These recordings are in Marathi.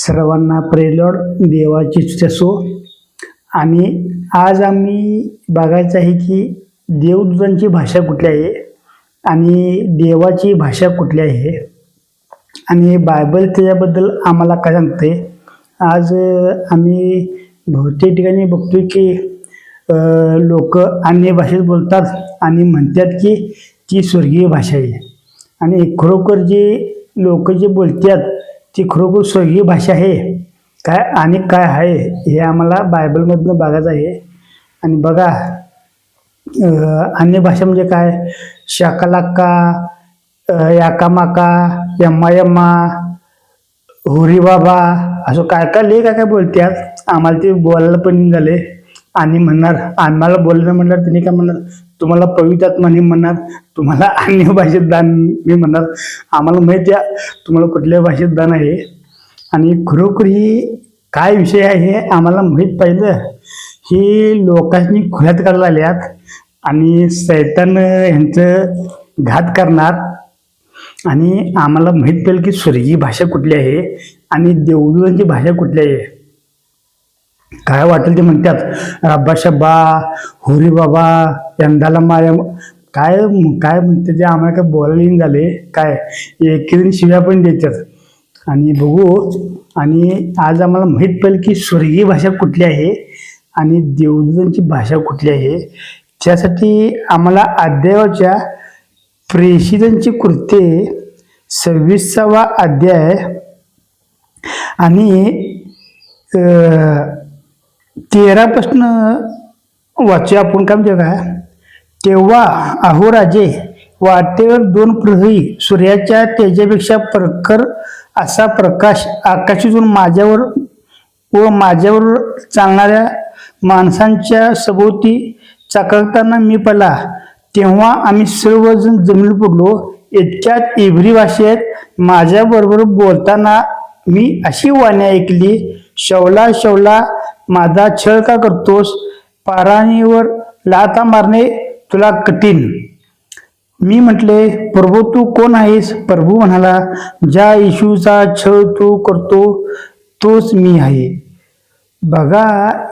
सर्वांना प्रेलॉड देवाची असो. आणि आज आम्ही बघायचं आहे की देवदूतांची भाषा कुठली आहे आणि देवाची भाषा कुठली आहे? आणि बायबल त्याच्याबद्दल आम्हाला काय सांगते? आज आम्ही बहुतेक ठिकाणी बघतो की लोक अन्य भाषेत बोलतात आणि म्हणतात की ती स्वर्गीय भाषा आहे. आणि खरोखर जे लोक जे बोलतात ती खरोखर स्वर्गीय भाषा आहे. काय आणि काय आहे हे आम्हाला बायबलमधनं बघायचं आहे. आणि बघा अन्य भाषा म्हणजे काय? शाकालाका याकामाका यम्मा यम्मा हुरी बाबा असं काय काय ले काय काय बोलत्यात. आम्हाला ते बोलायला पण झाले. आणि म्हणणार आम्हाला बोलणं म्हणणार त्यांनी काय म्हणणार? तुम्हाला पवित्र आत्माने म्हणणार तुम्हाला अन्य भाषेत दान मी म्हणणार. आम्हाला माहिती आहे तुम्हाला कुठल्या भाषेत दान आहे? आणि खरोखर ही काय विषय आहे हे आम्हाला माहीत पाहिलं. ही लोकांनी खुल्यात करायला आल्यात आणि सैतान यांचं घात करणार. आणि आम्हाला माहीत पाहिजे की स्वर्गीय भाषा कुठली आहे आणि देवदूतांची भाषा कुठली आहे. काय वाटेल ते म्हणतात. रब्बा शब्बा हुरी बाबा यंदाला माया काय काय म्हणते ते आम्हाला काय बोलायला झाले. काय एकेदिन शिव्या पण देतात. आणि बघू आणि आज आम्हाला माहीत पडेल की स्वर्गीय भाषा कुठली आहे आणि देवदूतांची भाषा कुठली आहे. त्यासाठी आम्हाला अध्यायाच्या प्रेषितांची कृत्ये सव्वीसावा अध्याय आणि तेरापासून वाचूया आपण काय म्हणतो का? तेव्हा अहोराजे वाटेवर दोन पृथ्वी सूर्याच्या तेजापेक्षा प्रखर असा प्रकाश आकाशातून माझ्यावर व माझ्यावर चालणाऱ्या माणसांच्या सभोवती चाकळताना मी पडला. तेव्हा आम्ही सर्वजण जमिनीवर पडलो. इतक्यात इब्री भाषेत माझ्याबरोबर बोलताना मी अशी वाणी ऐकली शवला शवला माझा छळ का करतोस? पाराणीवर लाथा मारणे तुला कठीण. मी म्हटले प्रभू तू कोण आहेस? प्रभू म्हणाला ज्या येशूचा छळ तू करतो तोच मी आहे. बघा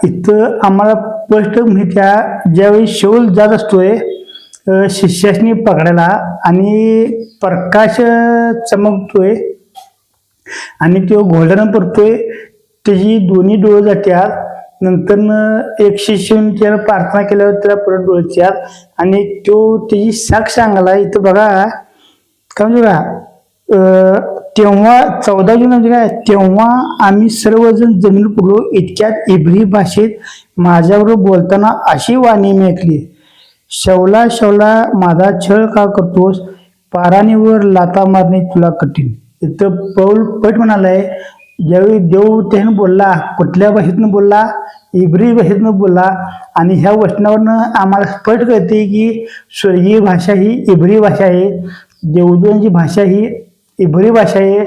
इथं आम्हाला स्पष्ट माहिती आहे ज्यावेळी शौल जात असतोय अ, शिष्यासनी पकडायला आणि प्रकाश चमकतोय आणि तो गोल्डन पडतोय त्याची दोन्ही डोळे जात्यात नंतर एक शिष्य त्याला प्रार्थना केल्यावर त्याला परत डोळे आणि तो त्याची साक्ष सांगायला इथं बघा काय म्हणजे का तेव्हा चौदा जून म्हणजे काय? तेव्हा आम्ही सर्वजण जमीन पडलो. इतक्यात इब्री भाषेत माझ्याबरोबर बोलताना अशी वाणी मी ऐकली शवला शवला माझा छळ का करतोस? पाराणीवर लाता मारणे तुला कठीण. इथं पौल पट म्हणालाय ज्यावेळी देव त्यानं बोलला कुठल्या भाषेतनं बोलला इब्री भाषेतनं बोलला आणि ह्या वचनावरनं आम्हाला स्पष्ट कळते की स्वर्गीय भाषा ही इब्री भाषा आहे. देवदूतांची भाषा ही इब्री भाषा आहे.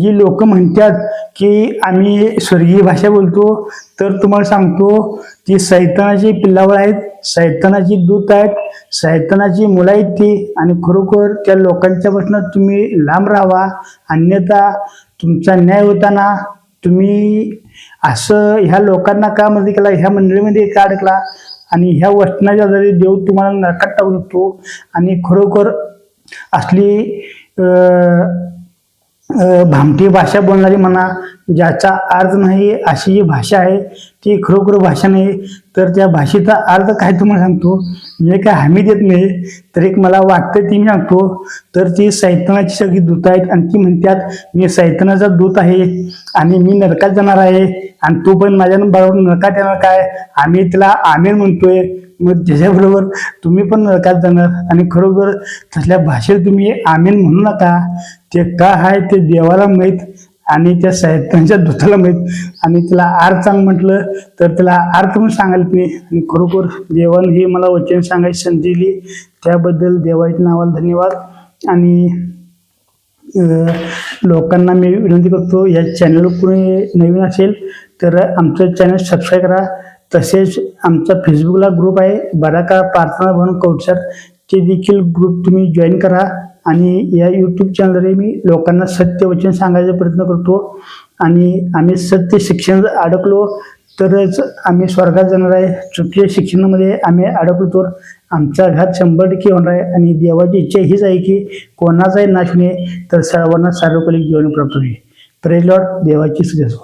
जी लोक म्हणतात की आम्ही स्वर्गीय भाषा बोलतो. तर तुम्हाला सांगतो ती सैतानाची पिल्लावर आहेत सैतानाची दूत आहेत सैतानाची मुलं आहेत ती. आणि खरोखर त्या लोकांच्यापासून तुम्ही लांब राहावा अन्यथा तुमचा न्याय होताना तुम्ही असं ह्या लोकांना का मध्ये केला ह्या मंडळीमध्ये का अडकला? आणि ह्या वचनाच्या आधारे देव तुम्हाला नरकात टाकू शकतो आणि खरोखर असली भामटी भाषा बोलणारी म्हणा ज्याचा अर्थ नाही अशी जी भाषा आहे ती खरोखर भाषा नाही. तर त्या भाषेचा अर्थ काय तुम्हाला सांगतो? मी काय हमी देत नाही तर एक मला वाटतं ती मी सांगतो. तर ती सैतानाची सगळी दूत आहेत आणि ती म्हणतात मी सैतानाचा दूत आहे आणि मी नरकात जाणार आहे. आणि तू पण माझ्या बरोबर नका येणार काय? आम्ही तिला आमिर म्हणतोय. मग त्याच्याबरोबर तुम्ही पण नरकात जाणार. आणि खरोखर तसल्या भाषेत तुम्ही आमीन म्हणू नका. ते का आहे ते देवाला माहीत आणि त्या साहित्यांच्या दुताला माहीत. आणि तिला अर्थ सांग म्हटलं तर तिला अर्थ म्हणून सांगायला तुम्ही आणि खरोखर देवाने हे मला वचन सांगायची संधी दिली. त्याबद्दल देवाच्या नावाला धन्यवाद. आणि लोकांना मी विनंती करतो या चॅनल कोणी नवीन असेल तर आमचं चॅनल सबस्क्राईब करा. तसेच आमचा फेसबुकला ग्रुप आहे बरा का प्रार्थना भवन कौटसर ते देखील ग्रुप तुम्ही जॉईन करा आणि या यूट्यूब चॅनलवर मी लोकांना सत्य वचन सांगायचा प्रयत्न करतो. आणि आम्ही सत्य शिक्षण अडकलो तरच आम्ही स्वर्गात जाणार आहे. चुकीच्या शिक्षणामध्ये आम्ही अडकलो तर आमचा घात शंभर टक्के होणार आहे आणि देवाची इच्छा हीच आहे की कोणाचाही नाश नये तर सर्वांना सार्वकालिक जीवन प्राप्त होईल. प्रेज लॉर्ड देवाची सुदेश